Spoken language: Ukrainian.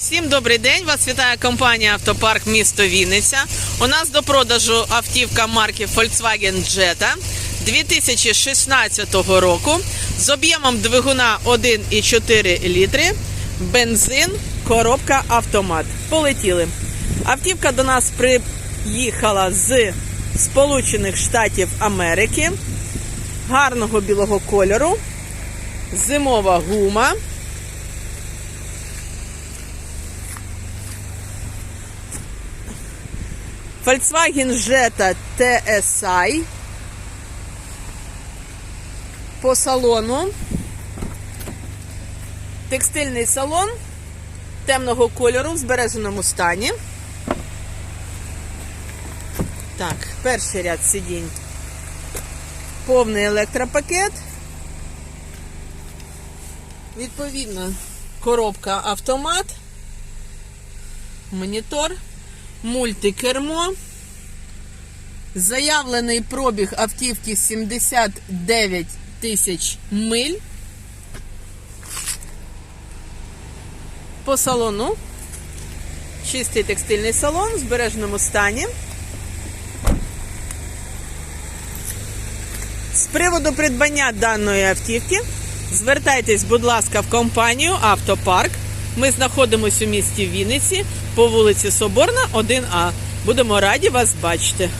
Всім добрий день! Вас вітає компанія Автопарк місто Вінниця. У нас до продажу автівка марки Volkswagen Jetta 2016 року з об'ємом двигуна 1,4 літри, бензин, коробка автомат. Полетіли. Автівка до нас приїхала з Сполучених Штатів Америки, гарного білого кольору, зимова гума. Volkswagen Jetta TSI по салону. Текстильний салон темного кольору в збереженому стані. Так, перший ряд сидінь. Повний електропакет. Відповідно, коробка автомат, монітор мультикермо. Заявлений пробіг автівки 79 тисяч миль. По салону. Чистий текстильний салон в збереженому стані. З приводу придбання даної автівки звертайтесь, будь ласка, в компанію Автопарк. Ми знаходимося у місті Вінниці по вулиці Соборна, 1А. Будемо раді вас бачити.